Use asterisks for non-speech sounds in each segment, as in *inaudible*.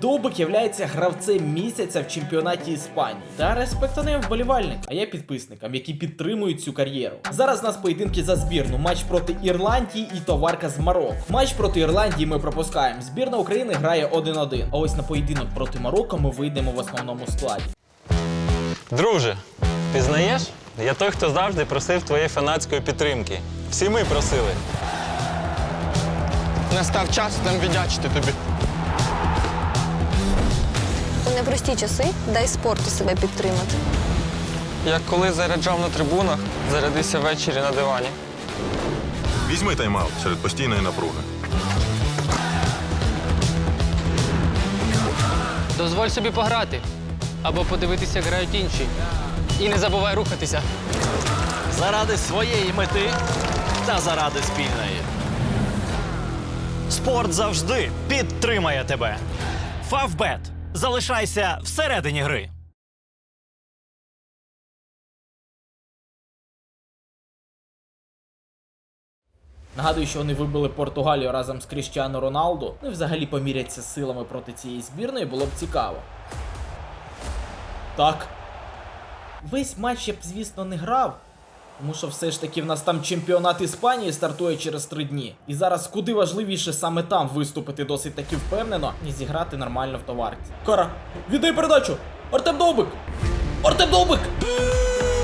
Довбик являється гравцем місяця в чемпіонаті Іспанії та респектованим вболівальник, а я підписникам, які підтримують цю кар'єру. Зараз у нас поєдинки за збірну. Матч проти Ірландії і товарка з Марокко. Матч проти Ірландії ми пропускаємо. Збірна України грає 1-1. А ось на поєдинок проти Марокко ми вийдемо в основному складі. Друже, пізнаєш? Я той, хто завжди просив твоєї фанатської підтримки. Всі ми просили. Настав час нам віддячити тобі. Непрості часи дай спорту себе підтримати. Як коли заряджав на трибунах, зарядися ввечері на дивані. Візьми тайм-аут серед постійної напруги. Дозволь собі пограти або подивитися, як грають інші. І не забувай рухатися. заради своєї мети та заради спільної. Спорт завжди підтримає тебе. Фавбет. Залишайся всередині гри. Нагадую, що вони вибили Португалію разом з Кріштіану Роналду. Ну і взагалі поміряться силами проти цієї збірної було б цікаво. Так. Весь матч я б, звісно, не грав. Тому що все ж таки в нас там чемпіонат Іспанії стартує через три дні. І зараз куди важливіше саме там виступити досить таки впевнено і зіграти нормально в товарці. Кара, віддай передачу! Артем Довбик! Артем Довбик!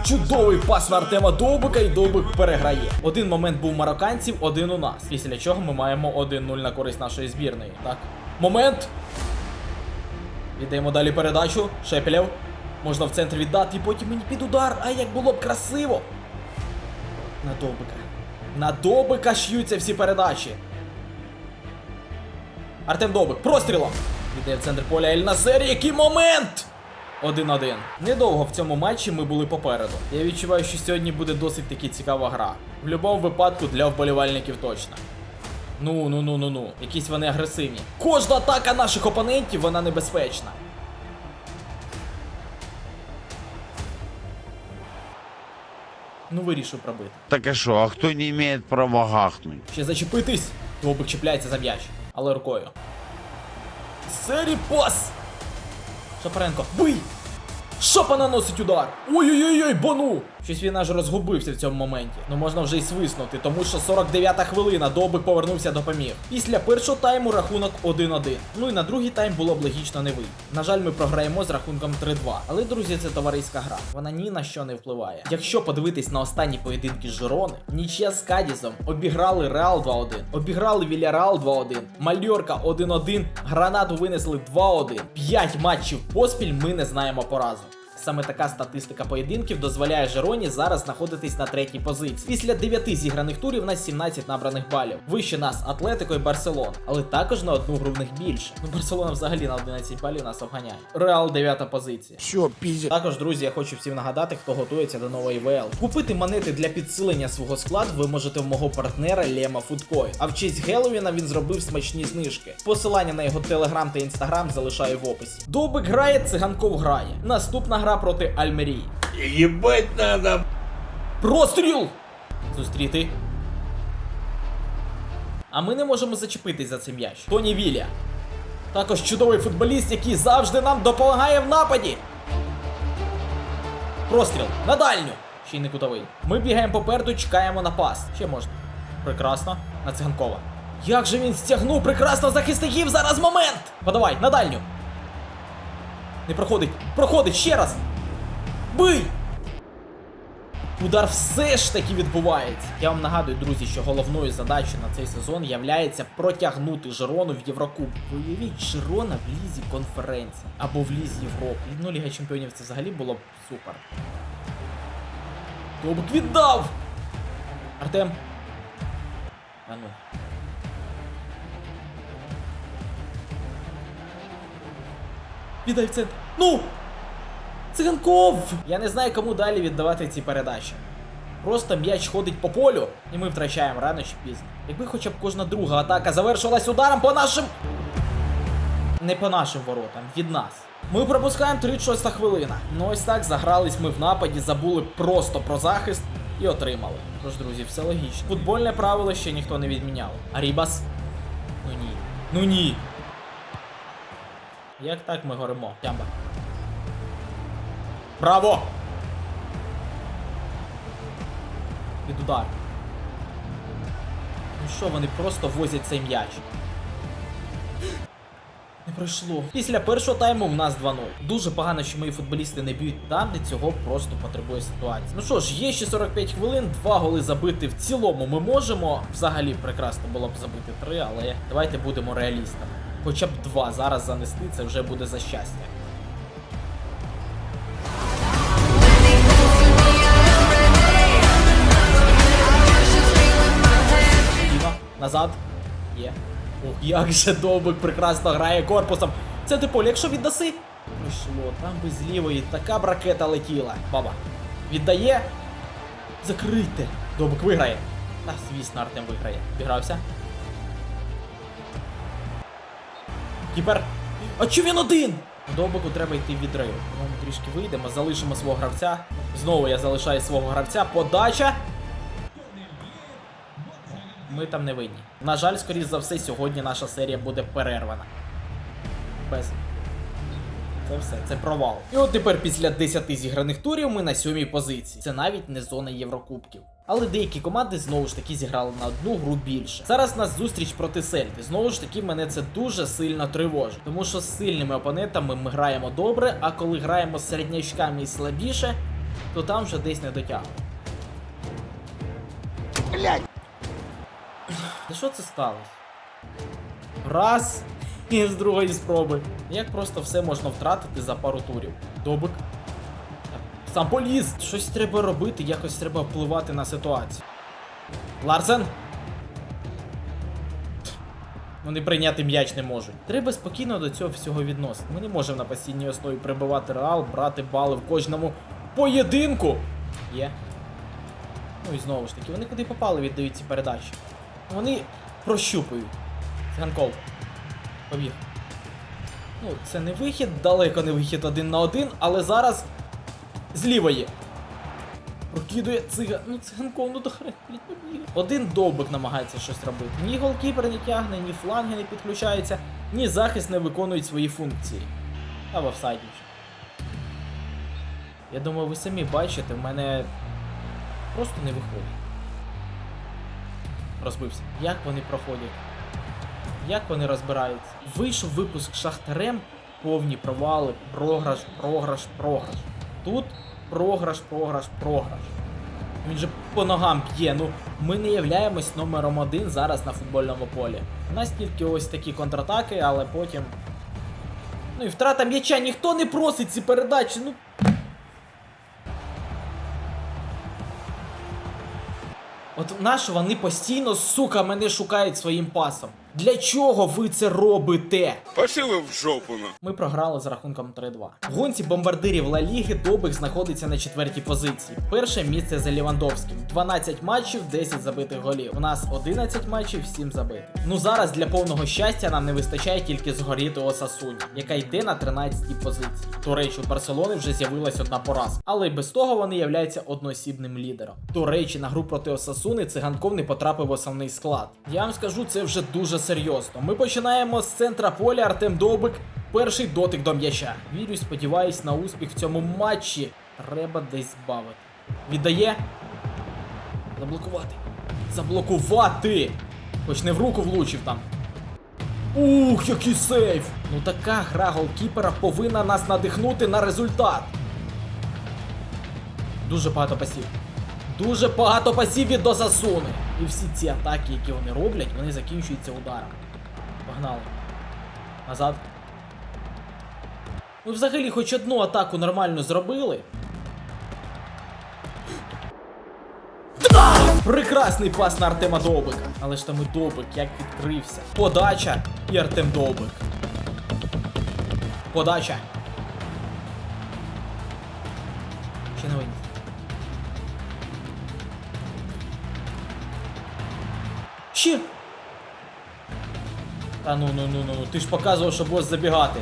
Чудовий пас на Артема Довбика і Довбик переграє. Один момент був марокканців, один у нас. Після чого ми маємо 1-0 на користь нашої збірної. Так. Момент. Віддаємо далі передачу. Шепелєв. Можна в центр віддати і потім мені під удар. А як було б красиво. На Довбика. На Довбика ш'ються всі передачі. Артем Довбик. Прострілом. Віддає в центр поля Ель Насер. Який момент! 1-1. Недовго в цьому матчі ми були попереду. Я відчуваю, що сьогодні буде досить таки цікава гра. В будь-якому випадку для вболівальників точно. Ну, ну, ну, ну, ну. Якісь вони агресивні. Кожна атака наших опонентів, вона небезпечна. Ну, вирішив пробити. Так а що, а кто не имеет права гахнуть? Ще зачепитись. Довбик чіпляється за м'яч, але рукою. Сері пас! Шапаренко, бий! Шопа наносить удар! Ой-ой-ой, бону! Щось він аж розгубився в цьому моменті. Ну можна вже й свиснути, тому що 49-та хвилина Довбик повернувся до помір. Після першого тайму рахунок 1-1. Ну і на другий тайм було б логічно не вийти. На жаль, ми програємо з рахунком 3-2. Але, друзі, це товариська гра. Вона ні на що не впливає. Якщо подивитись на останні поєдинки Жирони, нічия з Кадізом обіграли Реал 2-1, обіграли Вільяреал 2-1, Мальорка 1-1, Гранату винесли 2-1. 5 матчів поспіль ми не знаємо поразу. Саме така статистика поєдинків дозволяє Жероні зараз знаходитись на третій позиції. Після 9 зіграних турів у нас 17 набраних балів. Вище нас Атлетико і Барселон, але також на одну гру в них більше. Ну Барселона взагалі на 11 балів нас обганяє. Реал 9 позиція. Все, пиздец. Також, друзі, я хочу всім нагадати, хто готується до нової ВЛ. Купити монети для підсилення свого складу ви можете в мого партнера Лема Фудкой. А в честь Геловіна він зробив смачні знижки. Посилання на його телеграм та інстаграм залишаю в описі. Добик грає, циганков грає. Наступна гра проти Альмерії. Ебать надо. Простріл! Зустріти. А ми не можемо зачепитись за цей м'яч. Тоні Вілля. Також чудовий футболіст, який завжди нам допомагає в нападі. Простріл на дальню. Ще й не кутовий. Ми бігаємо попереду, чекаємо на пас. Ще можна. Прекрасно. На циганкова. Як же він стягнув прекрасно захисників зараз момент! Подавай, на дальню. Не проходить. Проходить ще раз. Бий! Удар все ж таки відбувається. Я вам нагадую, друзі, що головною задачею на цей сезон являється протягнути Жирону в Єврокуб. Уявіть Жирона в лізі конференції або в лізі Європи. Ну, Ліга Чемпіонів це взагалі було б супер. Тобик віддав! Артем. А ну. Віддай в центр. Ну! Циганков! Я не знаю, кому далі віддавати ці передачі. Просто м'яч ходить по полю, і ми втрачаємо рано чи пізно. Якби хоча б кожна друга атака завершилась ударом по нашим. Не по нашим воротам, від нас. Ми пропускаємо 36 хвилина. Ну ось так загрались ми в нападі, забули просто про захист і отримали. Тож, друзі, все логічно. Футбольне правило ще ніхто не відміняв. А Рібас? Ну ні. Ну ні. Як так ми горимо? Тямба. Браво! Під удар. Ну що, вони просто возять цей м'яч. *gasps* Не пройшло. Після першого тайму в нас 2-0. Дуже погано, що мої футболісти не б'ють там, де цього просто потребує ситуація. Ну що ж, є ще 45 хвилин, два голи забити в цілому ми можемо. Взагалі прекрасно було б забити три, але давайте будемо реалістами. Хоча б два зараз занести, це вже буде за щастя. Спокійно. Назад. Є. Ох, як же Довбик прекрасно грає корпусом. Це ти поле, якщо віддаси. Прийшло, там би з лівої така б ракета летіла. Баба. Віддає. Закрийте. Довбик виграє. Та, звісно, Артем виграє. Підгрався. Кіпер. А чому він один? Довбику треба йти в відрив. Ну, ми трішки вийдемо, залишимо свого гравця. Знову я залишаю свого гравця. Подача. Ми там не винні. На жаль, скоріш за все, сьогодні наша серія буде перервана. Без. Це все, це провал. І от тепер після 10 зіграних турів ми на сьомій позиції. Це навіть не зона Єврокубків. Але деякі команди знову ж таки зіграли на одну гру більше. Зараз нас зустріч проти Сельти. Знову ж таки, мене це дуже сильно тривожить. Тому що з сильними опонентами ми граємо добре, а коли граємо з середнячками і слабіше, то там вже десь не дотягуємо. Та що це сталося? Раз і з другої спроби. Як просто все можна втратити за пару турів? Добик. Сам поліз! Щось треба робити, якось треба впливати на ситуацію. Ларсен! Вони прийняти м'яч не можуть. Треба спокійно до цього всього відносити. Ми не можемо на постійній основі прибивати реал, брати бали в кожному поєдинку. Є. Ну і знову ж таки, вони куди попали, віддають ці передачі. Вони прощупують. Циганков. Побіг. Ну, це не вихід, далеко не вихід один на один, але зараз з лівої. Прокидує циган. Ну, циганков, ну дограй, блядь, побіг. Один довбик намагається щось робити. Ні голкіпер не тягне, ні фланги не підключаються, ні захист не виконують свої функції. А в офсайді. Я думаю, ви самі бачите, в мене просто не виходить. Розбився. Як вони проходять? Як вони розбираються? Вийшов випуск Шахтарем, повні провали, програш, програш, програш. Тут програш, програш, програш. Він же по ногам п'є. Ну, ми не являємось номером один зараз на футбольному полі. У нас тільки ось такі контратаки, але потім. Ну і втрата м'яча, ніхто не просить ці передачі. Ну. От наші вони постійно, сука, мене шукають своїм пасом. Для чого ви це робите? Пошли ви в жопу. Ми програли з рахунком 3-2. В гонці бомбардирів Ла Ліги Добик знаходиться на четвертій позиції. Перше місце за Лівандовським. 12 матчів, 10 забитих голів. У нас 11 матчів, 7 забитих. Ну зараз для повного щастя нам не вистачає тільки згоріти Осасуні, яка йде на 13-й позиції. До речі, у Барселони вже з'явилась одна поразка, але й без того вони являються одноосібним лідером. До речі, на гру проти Осасуни циганков не потрапив в основний склад. Я вам скажу, це вже дуже серйозно. Ми починаємо з центра поля Артем Довбик. Перший дотик до м'яча. Вірю, сподіваюсь на успіх в цьому матчі. Треба десь збавити. Віддає. Заблокувати. Заблокувати! Хоч не в руку влучив там. Ух, який сейф! Ну така гра голкіпера повинна нас надихнути на результат. Дуже багато пасів. Дуже багато пасів від до засуни. І всі ці атаки, які вони роблять, вони закінчуються ударом. Погнали. Назад. Ми взагалі хоч одну атаку нормально зробили. Прекрасний пас на Артема Довбика. Але ж там і Довбик як відкрився. Подача і Артем Довбик. Подача. Ще не виніс. Та ну ну ну ну, ти ж показував, що будеш забігати.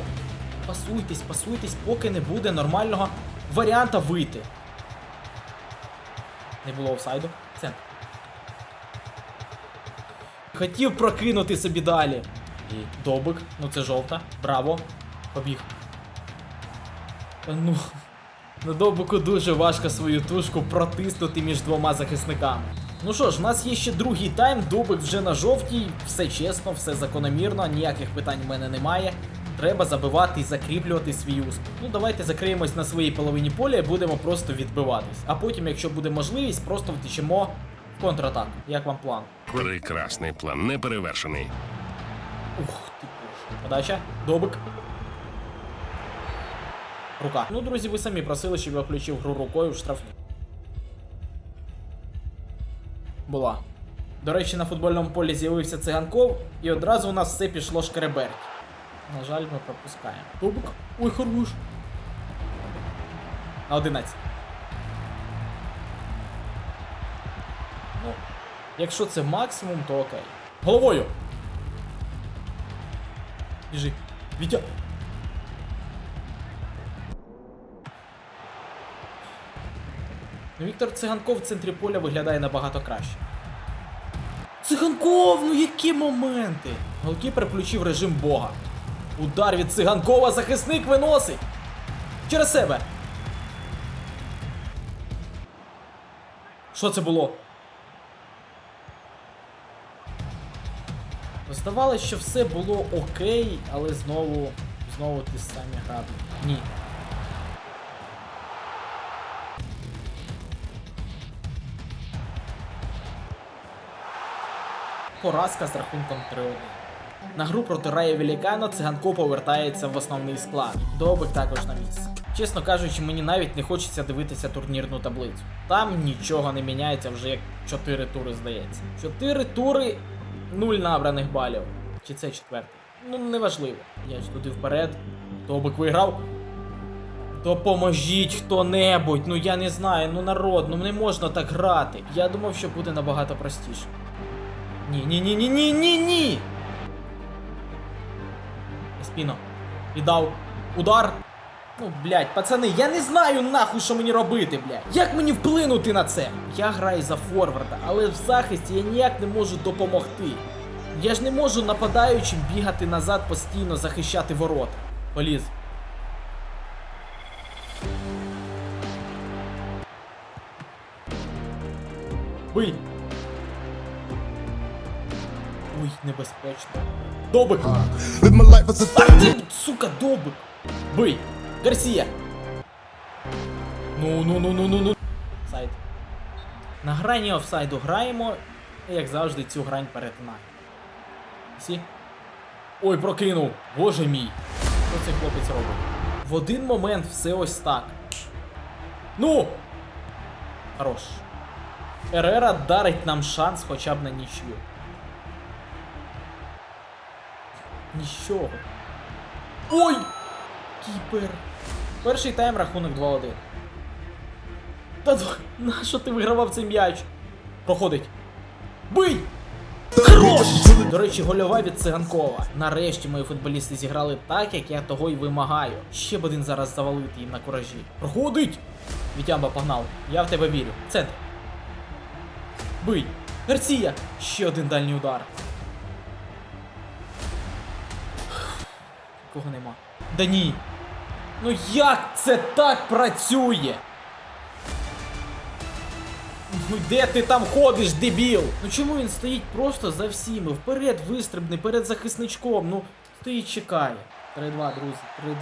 Пасуйтесь, пасуйтесь, поки не буде нормального варіанта вийти. Не було офсайду. Центр. Хотів прокинути собі далі. І добик, ну це жовта. Браво. Побіг. Ну, на довбуку дуже важко свою тушку протиснути між двома захисниками. Ну що ж, у нас є ще другий тайм, Дубик вже на жовтій, все чесно, все закономірно, ніяких питань в мене немає. Треба забивати і закріплювати свій успіх. Ну давайте закриємось на своїй половині поля і будемо просто відбиватись. А потім, якщо буде можливість, просто втечемо в контратаку. Як вам план? Прекрасний план, неперевершений. Ух ти боже. Подача. Добик. Рука. Ну, друзі, ви самі просили, щоб я включив гру рукою в штрафні. Була. До речі, на футбольному полі з'явився циганков, і одразу у нас все пішло шкереберть. На жаль, ми пропускаємо. Добик. Ой, хорош. На 11. Ну, якщо це максимум, то окей. Головою! Біжи. Вітя. Віктор Циганков в центрі поля виглядає набагато краще. Циганков, ну які моменти! Голкіпер включив режим Бога. Удар від циганкова захисник виносить! Через себе! Що це було? Здавалося, що все було окей, але знову, знову ті самі граблі. Ні. Поразка з рахунком 3-1. На гру проти Рая Велікана циганко повертається в основний склад. Добик також на місці. Чесно кажучи, мені навіть не хочеться дивитися турнірну таблицю. Там нічого не міняється вже як 4 тури, здається. 4 тури, 0 набраних балів. Чи це четвертий? Ну, неважливо. Я ж туди вперед. Добик виграв. Допоможіть хто-небудь, ну я не знаю, ну народ, ну не можна так грати. Я думав, що буде набагато простіше. Ні, ні, ні, ні, ні, ні, ні. Спіно. Віддав. Удар. Ну, блядь, пацани, я не знаю нахуй, що мені робити, блядь. Як мені вплинути на це? Я граю за форварда, але в захисті я ніяк не можу допомогти. Я ж не можу нападаючим бігати назад постійно, захищати ворота. Поліз. Бий. Небезпечно. Добик! Ах ти, сука, добик! Бий! Гарсія! Ну, ну, ну, ну, ну, ну. Сайд. На грані офсайду граємо, і як завжди цю грань перетинаємо. Сі. Ой, прокинув! Боже мій! Що цей хлопець робить? В один момент все ось так. Ну! Хорош. Ерера дарить нам шанс хоча б на нічию. Нічого. Ой! Кіпер. Перший тайм рахунок 2-1. Та нащо ти вигравав цей м'яч? Проходить. Бий! Хорош! До речі, гольова від циганкова. Нарешті мої футболісти зіграли так, як я того й вимагаю. Ще б один зараз завалити їм на куражі. Проходить! Вітямба погнав. Я в тебе вірю. Центр. Бий! Гарсія! Ще один дальній удар. Кого нема. Да ні. Ну як це так працює? Ну де ти там ходиш, дебіл? Ну чому він стоїть просто за всіми? Вперед вистрибни, перед захисничком. Ну, стоїть чекає. 3-2, друзі.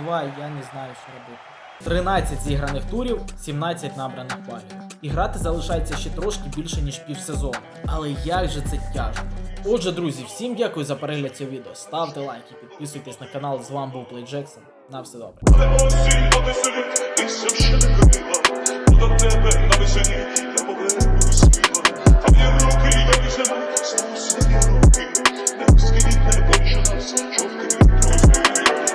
3-2, я не знаю, що робити. 13 зіграних турів, 17 набраних балів. І грати залишається ще трошки більше, ніж півсезону. Але як же це тяжко. Отже, друзі, всім дякую за перегляд цього відео. Ставте лайки, підписуйтесь на канал. З вами був Плей Джексон. На все добре.